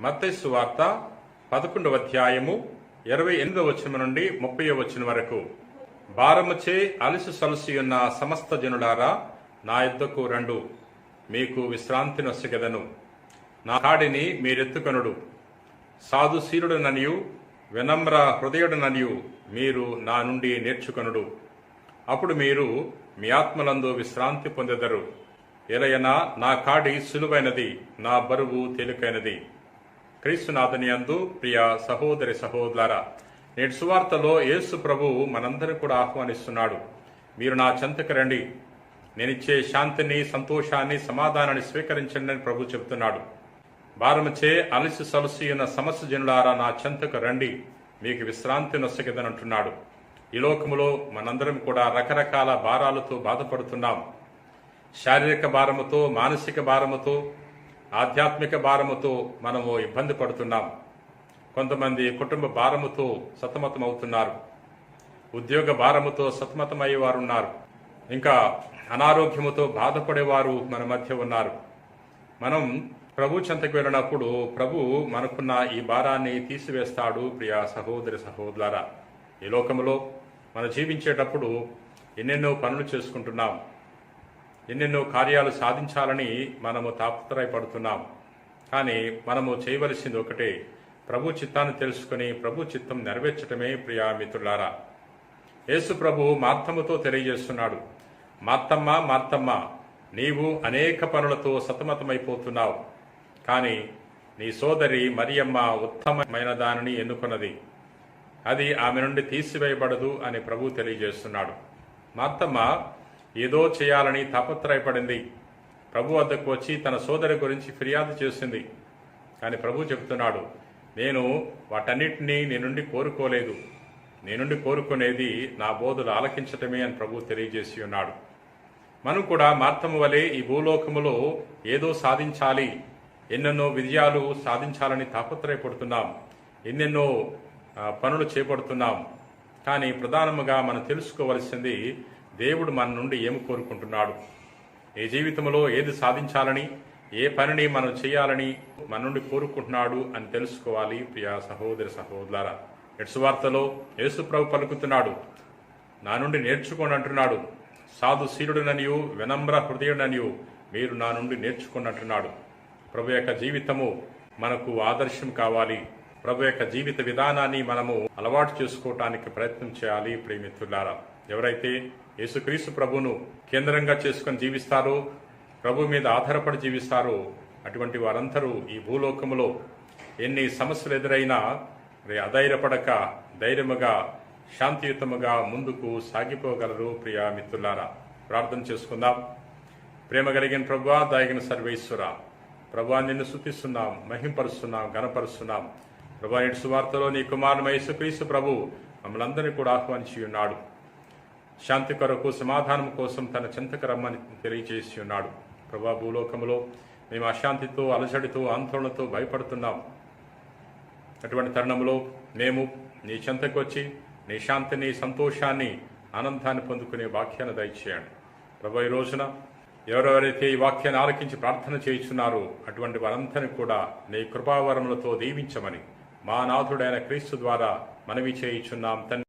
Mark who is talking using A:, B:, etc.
A: మత్తైసు వార్త పదకొండవ అధ్యాయము ఇరవై ఎనిమిదవ వచనం నుండి ముప్పై వచనం వరకు. భారముచే అలసి సలసి ఉన్న సమస్త జనులారా నా యుద్ధకు రండు. మీకు విశ్రాంతి నొసగదను. నా కాడిని మీరెత్తుకొనుడు. సాధుశీలుడననియు వినమ్ర హృదయుడననియు మీరు నా నుండి నేర్చుకొనుడు. అప్పుడు మీరు మీ ఆత్మలందు విశ్రాంతి పొందెదరు. ఎలయనా నా కాడి సులువైనది నా బరువు తేలికైనది. క్రీస్తునాథని అందు ప్రియ సహోదరి సహోదర నేటి సువార్తలో యేసు ప్రభు మనందరిని కూడా ఆహ్వానిస్తున్నాడు. మీరు నా చెంతకు రండి. నేనిచ్చే శాంతిని సంతోషాన్ని సమాధానాన్ని స్వీకరించండి అని ప్రభు చెబుతున్నాడు. భారమచే అలసి సలసి ఉన్న సమస్య జనులారా నా చెంతకు రండి. మీకు విశ్రాంతి నొసగదనంటున్నాడు. ఈ లోకములో మనందరం కూడా రకరకాల భారాలతో బాధపడుతున్నాం. శారీరక భారముతో మానసిక భారముతో ఆధ్యాత్మిక భారముతో మనము ఇబ్బంది పడుతున్నాం. కొంతమంది కుటుంబ భారముతో సతమతం అవుతున్నారు ఉద్యోగ భారముతో సతమతమయ్యే వారు ఉన్నారు ఇంకా అనారోగ్యముతో బాధపడేవారు మన మధ్య ఉన్నారు. మనం ప్రభు చెంతకు వెళ్ళినప్పుడు ప్రభు మనకున్న ఈ భారాన్ని తీసివేస్తాడు ప్రియ సహోదరి సహోదరా ఈ లోకములో మనం జీవించేటప్పుడు ఎన్నెన్నో పనులు చేసుకుంటున్నాం. ఎన్నెన్నో కార్యాలు సాధించాలని మనము తాపత్రయపడుతున్నాం. కానీ మనము చేయవలసింది ఒకటే ప్రభు చిత్తాన్ని తెలుసుకుని ప్రభు చిత్తం నెరవేర్చటమే ప్రియా మిత్రులారా. యేసు ప్రభు మార్తమ్మతో తెలియజేస్తున్నాడు మార్తమ్మ మార్తమ్మ నీవు అనేక పనులతో సతమతమైపోతున్నావు. కానీ నీ సోదరి మరియమ్మ ఉత్తమమైన దానిని ఎన్నుకున్నది. అది ఆమె నుండి తీసివేయబడదు అని ప్రభు తెలియజేస్తున్నాడు. మార్తమ్మ ఏదో చేయాలని తాపత్రయపడింది. ప్రభు వద్దకు వచ్చి తన సోదరి గురించి ఫిర్యాదు చేసింది. కానీ ప్రభు చెప్తున్నాడు నేను వాటన్నిటినీ నీ నుండి కోరుకోలేదు. నీ నుండి కోరుకునేది నా బోధులు ఆలకించటమే అని ప్రభు తెలియజేసి ఉన్నాడు. మనం కూడా మార్తము వలె ఈ భూలోకములో ఏదో సాధించాలి. ఎన్నెన్నో విజయాలు సాధించాలని తాపత్రయపడుతున్నాం. ఎన్నెన్నో పనులు చేపడుతున్నాం. కానీ ప్రధానముగా మనం తెలుసుకోవలసింది దేవుడు మన నుండి ఏమి కోరుకుంటున్నాడు? ఏ జీవితంలో ఏది సాధించాలని ఏ పనిని మనం చేయాలని మన నుండి కోరుకుంటున్నాడు అని తెలుసుకోవాలి ప్రియా సహోదరి సహోదరులారా. ఎట్సువార్తలో యేసు ప్రభు పలుకుతున్నాడు నా నుండి నేర్చుకోండి అంటున్నాడు సాధు శీలుడననియు వినమ్ర హృదయుడననియు మీరు నా నుండి నేర్చుకోండి అంటున్నాడు. ప్రభు యొక్క జీవితము మనకు ఆదర్శం కావాలి. ప్రభు యొక్క జీవిత విధానాన్ని మనము అలవాటు చేసుకోవటానికి ప్రయత్నం చేయాలి ప్రేమితులారా ఎవరైతే యేసుక్రీస్తు ప్రభును కేంద్రంగా చేసుకొని జీవిస్తారో ప్రభు మీద ఆధారపడి జీవిస్తారో అటువంటి వారందరూ ఈ భూలోకములో ఎన్ని సమస్యలు ఎదురైనా మరి అధైర్యపడక ధైర్యముగా శాంతియుతముగా ముందుకు సాగిపోగలరు ప్రియా మిత్రులారా. ప్రార్థన చేసుకుందాం. ప్రేమ కలిగిన ప్రభువా దాయగిన సర్వేశ్వర ప్రభా నిన్ను శుతిస్తున్నాం మహింపరుస్తున్నాం గణపరుస్తున్నాం ప్రభా నేటి సువార్తలో నీ కుమారుడు యేసుక్రీస్తు ప్రభు మమ్మల్ని అందరినీ కూడా ఆహ్వానించి ఉన్నాడు. శాంతి కొరకు సమాధానం కోసం తన చింతకు రమ్మని తెలియజేసి ఉన్నాడు. ప్రభా భూలోకములో మేము అశాంతితో అలజడితో ఆందోళనతో భయపడుతున్నాం. అటువంటి తరుణంలో మేము నీ చెంతకు వచ్చి నీ శాంతిని సంతోషాన్ని ఆనందాన్ని పొందుకునే వాక్యాన్ని దయచేయండి. ప్రభా ఈ రోజున ఎవరెవరైతే ఈ వాక్యాన్ని ఆలకించి ప్రార్థన చేయించున్నారో అటువంటి వారందరినీ కూడా నీ కృపావరములతో దీవించమని మా నాథుడైన క్రీస్తు ద్వారా మనవి చేయించున్నాం. తండ్రి